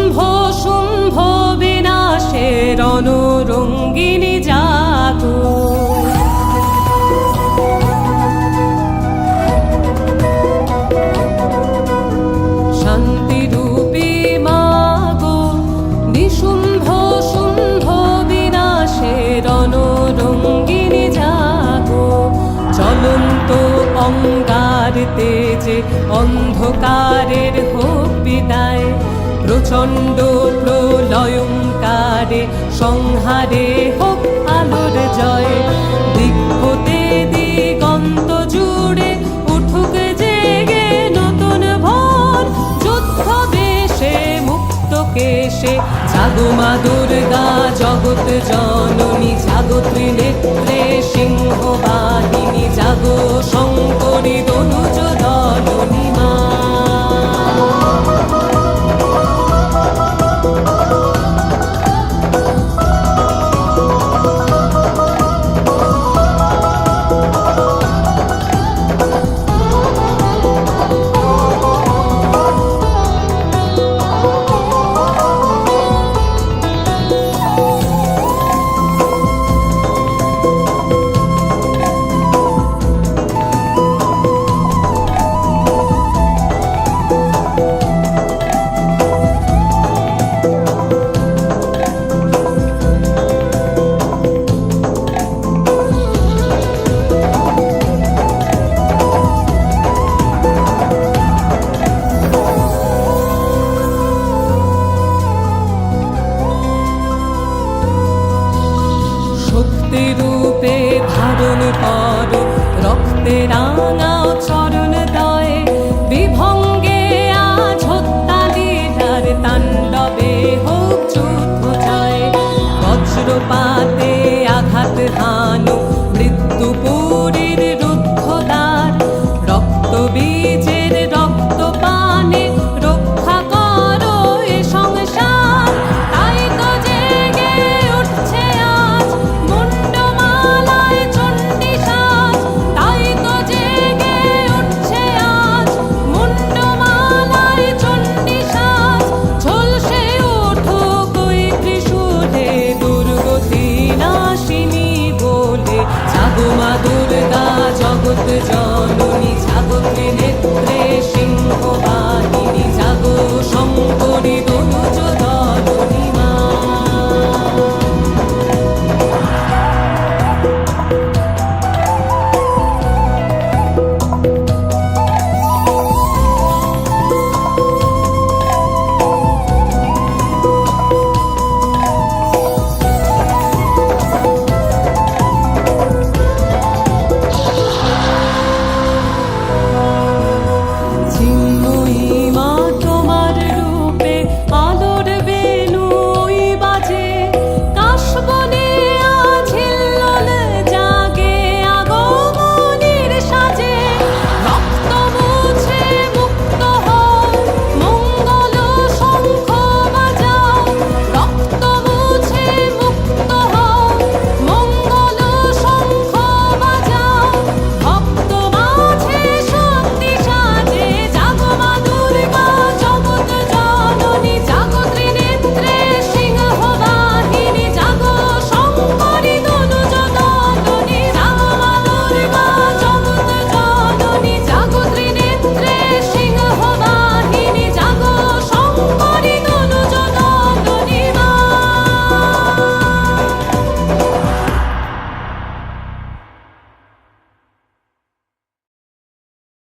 নিশুম্ভ শুম্ভ বিনাশের অনুরঙ্গিনী জাগো। শুম্ভ জাগো। চলন্ত অঙ্গার তেজে অন্ধকারের হোক বিদায়। প্রচণ্ড প্রলয়ঙ্কারে সংহারে হোক আলোর জয়। দিক দিগন্ত জুড়ে উঠুক জেগে নতুন ভোর। যুদ্ধ বেশে মুক্ত কেশে, জাগো মা দুর্গা, জগৎ জননী, জাগো ত্রিনেত্রে সিংহ বাহিনী জাগো রূপে ধারণ কর। রক্তে রাঙা চরণ দয়ে বিভঙ্গে আজ হত্যা লীলার তাণ্ডবে হোক যুদ্ধ জয় বজ্রপাতে আঘাত হানু মা দুর্গা জগৎ জন